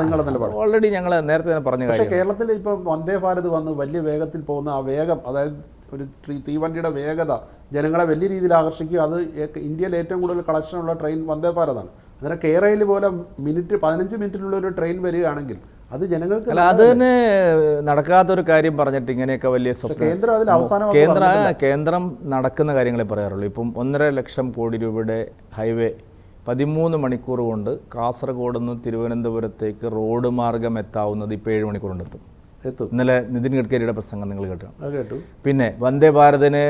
നിങ്ങളുടെ നിലപാട്? ഓൾറെഡി ഞങ്ങൾ നേരത്തെ തന്നെ പറഞ്ഞു പക്ഷേ കേരളത്തിൽ ഇപ്പോൾ വന്ദേ ഭാരത് വന്ന് വലിയ വേഗത്തിൽ പോകുന്ന ആ വേഗം അതായത് ഒരു തീവണ്ടിയുടെ വേഗത ജനങ്ങളെ വലിയ രീതിയിൽ ആകർഷിക്കുക അത് ഇന്ത്യയിൽ ഏറ്റവും കൂടുതൽ കളക്ഷനുള്ള ട്രെയിൻ വന്ദേ ഭാരതാണ്. അന്നേരം കേരളയിൽ പോലെ മിനിറ്റ് പതിനഞ്ച് മിനിറ്റിലുള്ള ഒരു ട്രെയിൻ വരികയാണെങ്കിൽ അത് ജനങ്ങൾക്ക് അല്ല അത് തന്നെ നടക്കാത്തൊരു കാര്യം പറഞ്ഞിട്ട് ഇങ്ങനെയൊക്കെ വലിയ കേന്ദ്രം അതിൽ അവസാനം കേന്ദ്ര കേന്ദ്രം നടക്കുന്ന കാര്യങ്ങളെ പറയാറുള്ളൂ. ഇപ്പം ഒന്നര ലക്ഷം കോടി രൂപയുടെ ഹൈവേ പതിമൂന്ന് മണിക്കൂർ കൊണ്ട് കാസർഗോഡ് നിന്ന് തിരുവനന്തപുരത്തേക്ക് റോഡ് മാർഗം എത്താവുന്നത് ഇപ്പോൾ ഏഴ് മണിക്കൂർ കൊണ്ട് എത്തും. എത്തും ഇന്നലെ നിതിൻ ഗഡ്കരിയുടെ പ്രസംഗം നിങ്ങൾ കേട്ടു കേട്ടു. പിന്നെ വന്ദേ ഭാരതിന്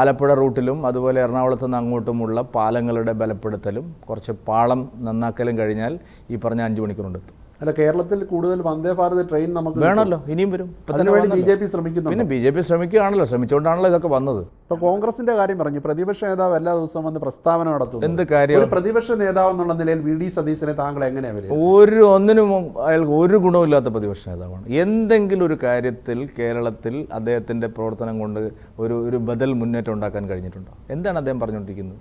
ആലപ്പുഴ റൂട്ടിലും അതുപോലെ എറണാകുളത്ത് നിന്ന് അങ്ങോട്ടുമുള്ള പാലങ്ങളുടെ ബലപ്പെടുത്തലും കുറച്ച് പാളം നന്നാക്കലും കഴിഞ്ഞാൽ ഈ പറഞ്ഞ അഞ്ച് മണിക്കൂർ കൊണ്ട് എത്തും അല്ല കേരളത്തിൽ കൂടുതൽ വന്ദേ ഭാരത് ട്രെയിൻ നമുക്ക് വേണമല്ലോ ഇനിയും വരും. അതിനുവേണ്ടി ബി ജെ പി ശ്രമിക്കുന്നു പിന്നെ ബി ജെ പി ശ്രമിക്കുകയാണല്ലോ. ശ്രമിച്ചുകൊണ്ടാണല്ലോ ഇതൊക്കെ വന്നത്. ഇപ്പൊ കോൺഗ്രസിന്റെ കാര്യം പറഞ്ഞു. പ്രതിപക്ഷ നേതാവ് എല്ലാ ദിവസവും വന്ന് പ്രസ്താവന നടത്തുന്നു. എന്ത് കാര്യം? പ്രതിപക്ഷ നേതാവ് എന്നുള്ള നിലയിൽ വി ഡി സതീശനെ താങ്കൾ എങ്ങനെയാണ് ഒരു ഒന്നിനും അയാൾക്ക് ഒരു ഗുണമില്ലാത്ത പ്രതിപക്ഷ നേതാവാണ്. എന്തെങ്കിലും ഒരു കാര്യത്തിൽ കേരളത്തിൽ അദ്ദേഹത്തിന്റെ പ്രവർത്തനം കൊണ്ട് ഒരു ഒരു ബദൽ മുന്നേറ്റം ഉണ്ടാക്കാൻ കഴിഞ്ഞിട്ടുണ്ടോ? എന്താണ് അദ്ദേഹം പറഞ്ഞുകൊണ്ടിരിക്കുന്നത്?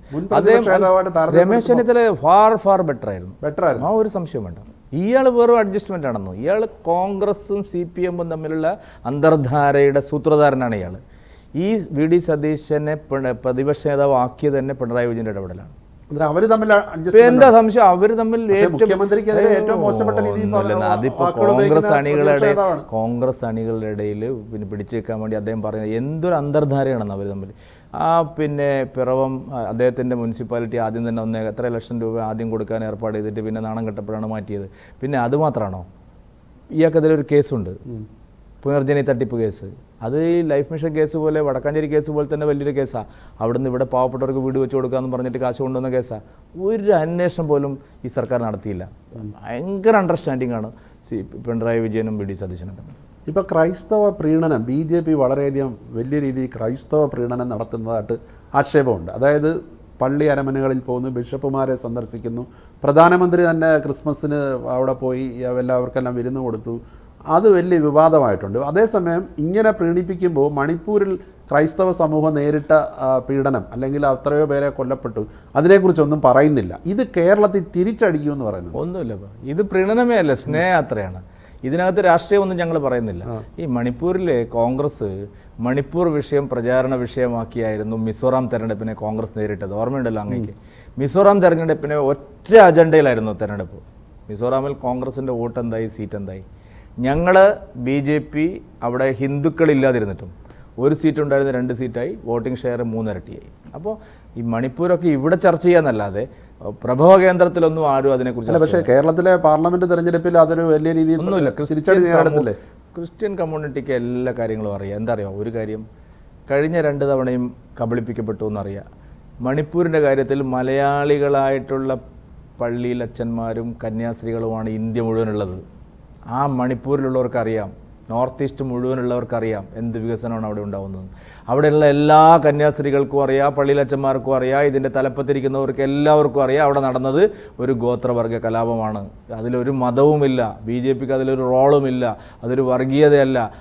Ramesh Chennithala far far better ആയിരുന്നു. ബെറ്റർ ആയിരുന്നു. ആ ഒരു സംശയം വേണ്ട. ഇയാൾ വെറും അഡ്ജസ്റ്റ്മെന്റ് ആണെന്നോ? ഇയാൾ കോൺഗ്രസും സി പി എമ്മും തമ്മിലുള്ള അന്തർധാരയുടെ സൂത്രധാരനാണ് ഇയാൾ ഈ വി ഡി സതീശനെ പ്രതിപക്ഷ നേതാവ് ആക്കിയത് തന്നെ പിണറായി വിജയന്റെ ഇടപെടലാണ്. അവർ തമ്മിൽ എന്താ സംശയം? അവർ തമ്മിൽ ഏറ്റവും മുഖ്യമന്ത്രിക്കെതിരെ ഏറ്റവും മോശപ്പെട്ട രീതിയിൽ ഒന്നുമില്ല. അതിപ്പോ കോൺഗ്രസ് അണികളുടെ കോൺഗ്രസ് അണികളുടെ ഇടയിൽ പിന്നെ പിടിച്ചു വെക്കാൻ വേണ്ടി അദ്ദേഹം പറയുന്നത് എന്തൊരു അന്തർധാരയാണെന്ന് അവർ തമ്മിൽ. ആ പിന്നെ പിറവം അദ്ദേഹത്തിന്റെ അദ്ദേഹത്തിന്റെ മുനിസിപ്പാലിറ്റി ആദ്യം തന്നെ ഒന്നേ എത്ര ലക്ഷം രൂപ ആദ്യം കൊടുക്കാൻ ഏർപ്പാട് ചെയ്തിട്ട് പിന്നെ നാണം കെട്ടപ്പോഴാണ് മാറ്റിയത്. പിന്നെ അത് മാത്രമാണോ? ഇയാൾക്കതിലൊരു കേസുണ്ട്. പുനർജനി തട്ടിപ്പ് കേസ്. അത് ഈ ലൈഫ് മിഷൻ കേസ് പോലെ വടക്കാഞ്ചേരി കേസ് പോലെ തന്നെ വലിയൊരു കേസാണ് അവിടുന്ന് ഇവിടെ പാവപ്പെട്ടവർക്ക് വീട് വെച്ച് കൊടുക്കാമെന്ന് പറഞ്ഞിട്ട് കാശ് കൊണ്ടുവന്ന കേസാണ് ഒരു അന്വേഷണം പോലും ഈ സർക്കാർ നടത്തിയില്ല. ഭയങ്കര അണ്ടർസ്റ്റാൻഡിംഗ് ആണ് സി പിണറായി വിജയനും വി ഡി സതീശനും തമ്മിൽ. ഇപ്പോൾ ക്രൈസ്തവ പ്രീണനം ബി ജെ പി വളരെയധികം വലിയ രീതിയിൽ ക്രൈസ്തവ പ്രീണനം നടത്തുന്നതായിട്ട് ആക്ഷേപമുണ്ട്. അതായത് പള്ളി അരമനകളിൽ പോകുന്നു ബിഷപ്പുമാരെ സന്ദർശിക്കുന്നു പ്രധാനമന്ത്രി തന്നെ ക്രിസ്മസിന് അവിടെ പോയി എല്ലാവർക്കെല്ലാം വിരുന്ന് കൊടുത്തു അത് വലിയ വിവാദമായിട്ടുണ്ട്. അതേസമയം ഇങ്ങനെ പ്രീണിപ്പിക്കുമ്പോൾ മണിപ്പൂരിൽ ക്രൈസ്തവ സമൂഹം നേരിട്ട പീഡനം അല്ലെങ്കിൽ അത്രയോ പേരെ കൊല്ലപ്പെട്ടു അതിനെക്കുറിച്ചൊന്നും പറയുന്നില്ല. ഇത് കേരളത്തിൽ തിരിച്ചടിക്കുമെന്ന് പറയുന്നു ഒന്നുമില്ല. ഇത് പ്രീണനമേ അല്ല സ്നേഹയാത്രയാണ്. ഇതിനകത്ത് രാഷ്ട്രീയമൊന്നും ഞങ്ങൾ പറയുന്നില്ല. ഈ മണിപ്പൂരിലെ കോൺഗ്രസ് മണിപ്പൂർ വിഷയം പ്രചാരണ വിഷയമാക്കിയായിരുന്നു മിസോറാം തെരഞ്ഞെടുപ്പിനെ കോൺഗ്രസ് നേരിട്ടത്. ഓർമ്മയുണ്ടല്ലോ അങ്ങേക്ക്? മിസോറാം തെരഞ്ഞെടുപ്പിനെ ഒറ്റ അജണ്ടയിലായിരുന്നു തെരഞ്ഞെടുപ്പ്. മിസോറാമിൽ കോൺഗ്രസിന്റെ വോട്ട് എന്തായി സീറ്റ് എന്തായി ഞങ്ങൾ ബി ജെ പി അവിടെ ഹിന്ദുക്കളില്ലാതിരുന്നിട്ടും ഒരു സീറ്റ് ഉണ്ടായിരുന്ന രണ്ട് സീറ്റായി വോട്ടിംഗ് ഷെയർ മൂന്നിരട്ടിയായി. അപ്പോൾ ഈ മണിപ്പൂരൊക്കെ ഇവിടെ ചർച്ച ചെയ്യാന്നല്ലാതെ പ്രഭവ കേന്ദ്രത്തിലൊന്നും ആരും അതിനെക്കുറിച്ച് പക്ഷേ കേരളത്തിലെ പാർലമെന്റ് തെരഞ്ഞെടുപ്പിൽ അതൊരു വലിയ രീതിയിൽ ഒന്നുമില്ല. തിരിച്ചടി ക്രിസ്ത്യൻ ക്രിസ്ത്യൻ കമ്മ്യൂണിറ്റിക്ക് എല്ലാ കാര്യങ്ങളും അറിയാം. എന്താ അറിയാം ഒരു കാര്യം കഴിഞ്ഞ രണ്ട് തവണയും കബളിപ്പിക്കപ്പെട്ടു എന്നറിയാം. മണിപ്പൂരിന്റെ കാര്യത്തിൽ മലയാളികളായിട്ടുള്ള പള്ളിയിലച്ഛന്മാരും കന്യാസ്ത്രീകളുമാണ് ഇന്ത്യ മുഴുവനുള്ളത്. ആ മണിപ്പൂരിലുള്ളവർക്കറിയാം. നോർത്ത് ഈസ്റ്റ് മുഴുവനുള്ളവർക്കറിയാം എന്ത് വികസനമാണ് അവിടെ ഉണ്ടാകുന്നത് അവിടെയുള്ള എല്ലാ കന്യാസ്ത്രീകൾക്കും അറിയാം പള്ളിയിലച്ചന്മാർക്കും അറിയാം ഇതിന്റെ തലപ്പത്തിരിക്കുന്നവർക്ക് എല്ലാവർക്കും അറിയാം അവിടെ നടന്നത് ഒരു ഗോത്രവർഗ കലാപമാണ്. അതിലൊരു മതവുമില്ല ബി ജെ പിക്ക് അതിലൊരു റോളുമില്ല അതൊരു വർഗീയതയല്ല.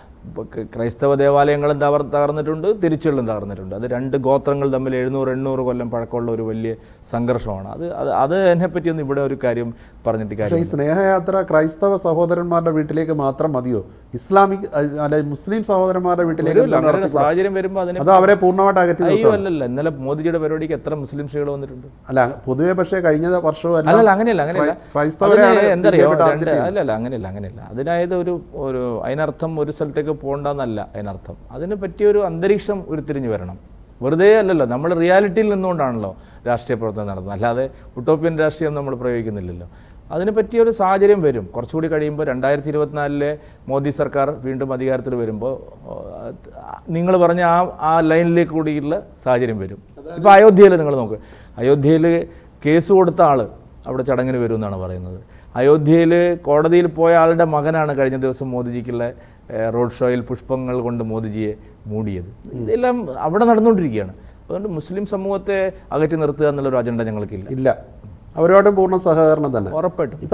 ക്രൈസ്തവ ദേവാലയങ്ങളും തകർ തകർന്നിട്ടുണ്ട് തിരിച്ചുള്ളും തകർന്നിട്ടുണ്ട്. അത് രണ്ട് ഗോത്രങ്ങൾ തമ്മിൽ എഴുന്നൂറ് എണ്ണൂറ് കൊല്ലം പഴക്കമുള്ള ഒരു വലിയ സംഘർഷമാണ്. അത് അത് അത് അതിനെപ്പറ്റിയൊന്നും ഇവിടെ ഒരു കാര്യം പറഞ്ഞിട്ട് കാര്യം ഈ സ്നേഹയാത്ര ക്രൈസ്തവ സഹോദരന്മാരുടെ വീട്ടിലേക്ക് മാത്രം മതിയോ? ഇസ്ലാമിക് അല്ലെ മുസ്ലിം സഹോദരന്മാരുടെ വീട്ടിലേക്ക് സാഹചര്യം വരുമ്പോൾ അതിനെ അത് അവരെ പൂർണമായിട്ട് അകറ്റി അയ്യോ അല്ലല്ല ഇന്നലെ മോദിജിയുടെ പരിപാടിക്ക് എത്ര മുസ്ലിം സ്ത്രീകൾ വന്നിട്ടുണ്ട്? അല്ല പൊതുവേ പക്ഷേ കഴിഞ്ഞ വർഷവും അല്ല അല്ല അങ്ങനെയല്ല അങ്ങനെയല്ല. ക്രൈസ്തവരെ അതിന് അല്ല. അല്ലല്ല അങ്ങനെയല്ല അങ്ങനെയല്ല. അതിനായത് ഒരു ഒരു അതിനർത്ഥം ഒരു സ്ഥലത്തേക്ക് പോകണ്ടെന്നല്ല അതിനർത്ഥം. അതിന് പറ്റിയൊരു അന്തരീക്ഷം ഉരുത്തിരിഞ്ഞു വരണം. വെറുതെ അല്ലല്ലോ നമ്മൾ റിയാലിറ്റിയിൽ നിന്നുകൊണ്ടാണല്ലോ രാഷ്ട്രീയ പ്രവർത്തനം നടത്തുന്നത്. അല്ലാതെ ഉട്ടോപ്യൻ രാഷ്ട്രീയം നമ്മൾ പ്രയോഗിക്കുന്നില്ലല്ലോ. അതിന് പറ്റിയൊരു സാഹചര്യം വരും. കുറച്ചുകൂടി കഴിയുമ്പോൾ രണ്ടായിരത്തി ഇരുപത്തിനാലിലെ മോദി സർക്കാർ വീണ്ടും അധികാരത്തിൽ വരുമ്പോൾ നിങ്ങൾ പറഞ്ഞ ആ ആ ലൈനിലേക്ക് കൂടിയുള്ള സാഹചര്യം വരും. ഇപ്പോൾ അയോധ്യയിൽ നിങ്ങൾ നോക്ക്. അയോധ്യയിൽ കേസ് കൊടുത്ത ആൾ അവിടെ ചടങ്ങിന് വരുമെന്നാണ് പറയുന്നത്. അയോധ്യയിൽ കോടതിയിൽ പോയ ആളുടെ മകനാണ് കഴിഞ്ഞ ദിവസം മോദിജിക്കുള്ള റോഡ് ഷോയിൽ പുഷ്പങ്ങൾ കൊണ്ട് മോദിജിയെ മൂടിയത്. ഇതെല്ലാം അവിടെ നടന്നുകൊണ്ടിരിക്കുകയാണ്. അതുകൊണ്ട് മുസ്ലിം സമൂഹത്തെ അകറ്റി നിർത്തുക എന്നുള്ളൊരു അജണ്ട ഞങ്ങൾക്കില്ല. ഇല്ല. അവരോടും പൂർണ സഹകരണം തന്നെ. ഉറപ്പായിട്ടും.